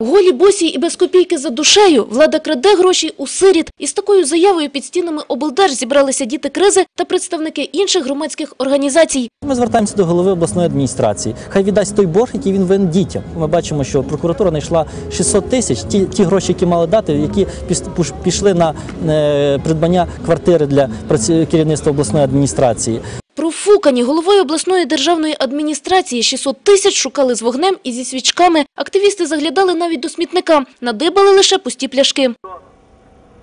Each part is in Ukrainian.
Голі босі і без копійки за душею влада краде гроші у сиріт. Із такою заявою під стінами облдерж зібралися діти кризи та представники інших громадських організацій. Ми звертаємося до голови обласної адміністрації. Хай віддасть той борг, який він винен дітям. Ми бачимо, що прокуратура знайшла 600 тисяч. Ті, ті гроші, які мали дати, які пішли на е, придбання квартири для керівництва обласної адміністрації. Профукані головою обласної державної адміністрації 600 тисяч шукали з вогнем і зі свічками. Активісти заглядали навіть до смітника. Надибали лише пусті пляшки.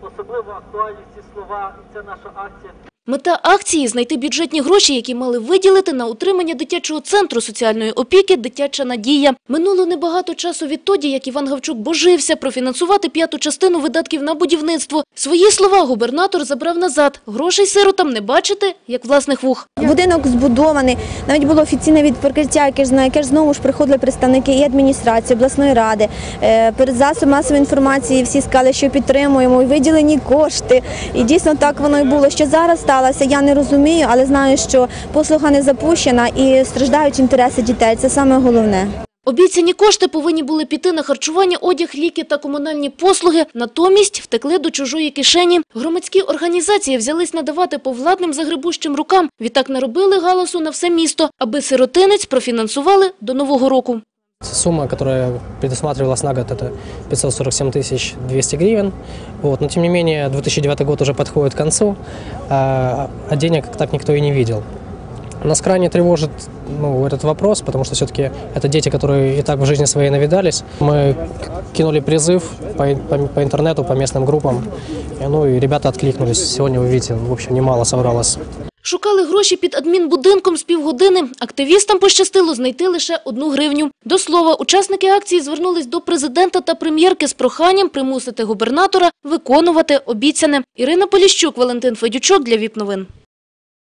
Особливо актуальні ці слова, і ця наша акція. Мета акції – знайти бюджетні гроші, які мали виділити на утримання дитячого центру соціальної опіки «Дитяча надія». Минуло небагато часу відтоді, як Іван Гавчук божився профінансувати п'яту частину видатків на будівництво. Свої слова губернатор забрав назад. Грошей сиротам не бачити, як власних вух. Будинок збудований, навіть було офіційне відкриття, яке ж на яке ж знову ж приходили представники і адміністрації, обласної ради. Е, Перед засобом масової інформації всі сказали, що підтримуємо, і виділені кошти. І дійсно так воно і було. Що зараз сталося, я не розумію, але знаю, що послуга не запущена і страждають інтереси дітей. Це саме головне. Обіцяні кошти повинні були піти на харчування, одяг, ліки та комунальні послуги. Натомість втекли до чужої кишені. Громадські організації взялись надавати по владним загребущим рукам. Відтак наробили галасу на все місто, аби сиротинець профінансували до Нового року. Сумма, которая предусматривалась на год, это 547 тысяч 200 гривен. Вот. Но, тем не менее, 2009 год уже подходит к концу, а а денег так никто и не видел. Нас крайне тревожит ну, этот вопрос, потому что все-таки это дети, которые и так в жизни своей навидались. Мы кинули призыв по, по- по интернету, по местным группам, ну и ребята откликнулись. Сегодня вы видите, в общем, немало собралось Шукали гроші під адмінбудинком з півгодини. Активістам пощастило знайти лише одну гривню. До слова, учасники акції звернулись до президента та прем'єрки з проханням примусити губернатора виконувати обіцяне. Ірина Поліщук, Валентин Федючок для ВІП новин.